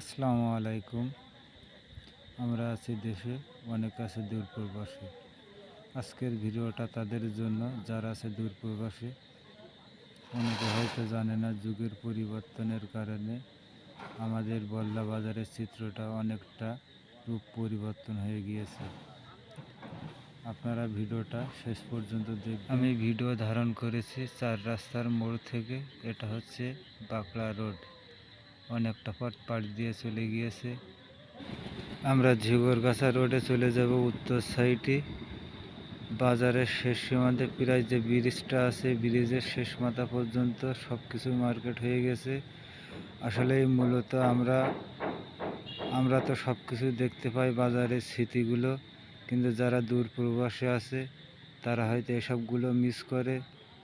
আসসালামু আলাইকুম। আমরা আছি দেশে, অনেক আছে দূর প্রবাসে আজকের ভিডিওটা তাদের জন্য, যারা আছে দূর প্রবাসে অনেকে হয়তো জানে না যুগের পরিবর্তনের কারণে আমাদের বল্লা বাজারের চিত্রটা অনেকটা রূপ পরিবর্তন হয়ে গিয়েছে। আপনারা ভিডিওটা শেষ পর্যন্ত দেখবেন। আমি ভিডিও ধারণ করেছি চার রাস্তার মোড় থেকে, এটা হচ্ছে বাঁকড়া রোড। অনেকটা পথ পাড় দিয়ে চলে গিয়েছে। আমরা ঝিগরগাছা রোডে চলে যাব উত্তর সাইডে। বাজারের শেষ সীমান্তে প্রায় যে ব্রিজটা আছে, ব্রিজের শেষ মাথা পর্যন্ত সব কিছু মার্কেট হয়ে গেছে। আসলে মূলত আমরা আমরা তো সব কিছু দেখতে পাই বাজারের স্মৃতিগুলো, কিন্তু যারা দূর প্রবাসে আছে, তারা হয়তো এসবগুলো মিস করে।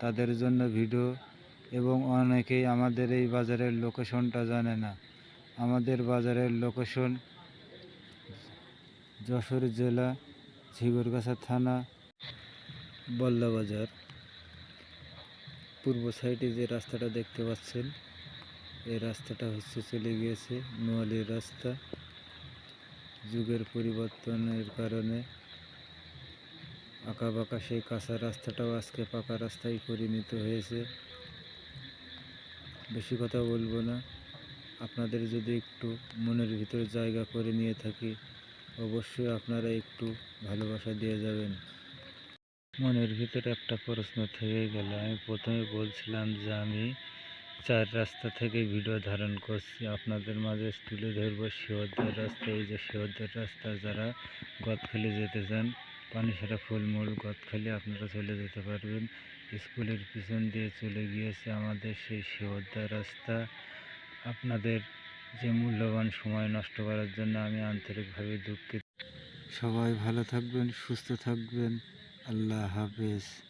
তাদের জন্য ভিডিও এবং অনেকেই আমাদের এই বাজারের লোকেশনটা জানে না। আমাদের বাজারের লোকেশন যশোর জেলা ঝিগরগাছা থানা বল্লা বাজার। পূর্ব সাইডে যে রাস্তাটা দেখতে পাচ্ছেন, এই রাস্তাটা হচ্ছে চলে গিয়েছে নোয়ালির রাস্তা। যুগের পরিবর্তনের কারণে আঁকা বাঁকা সেই কাঁচা রাস্তাটাও আজকে পাকা রাস্তায় পরিণত হয়েছে। বেশি কথা বলব না। আপনাদের যদি একটু মনের ভিতরে জায়গা করে নিয়ে থাকি, অবশ্যই আপনারা একটু ভালোবাসা দিয়ে যাবেন। মনের ভিতরে একটা প্রশ্ন থেকে গেল। আমি প্রথমে বলছিলাম যে আমি চার রাস্তা থেকে ভিডিও ধারণ করছি। আপনাদের মাঝে তুলে ধরবো শিওরদের রাস্তা। এই যে শিওরদের রাস্তা, যারা গদখালি যেতে চান পানিসারা ফুলমূল গদখালি আপনারা চলে যেতে পারবেন। স্কুলের পিছন দিয়ে চলে গিয়েছে আমাদের সেই শিওরদা রাস্তা। আপনাদের যে মূল্যবান সময় নষ্ট করার জন্য আমি আন্তরিকভাবে দুঃখিত। সবাই ভালো থাকবেন, সুস্থ থাকবেন। আল্লাহ হাফেজ।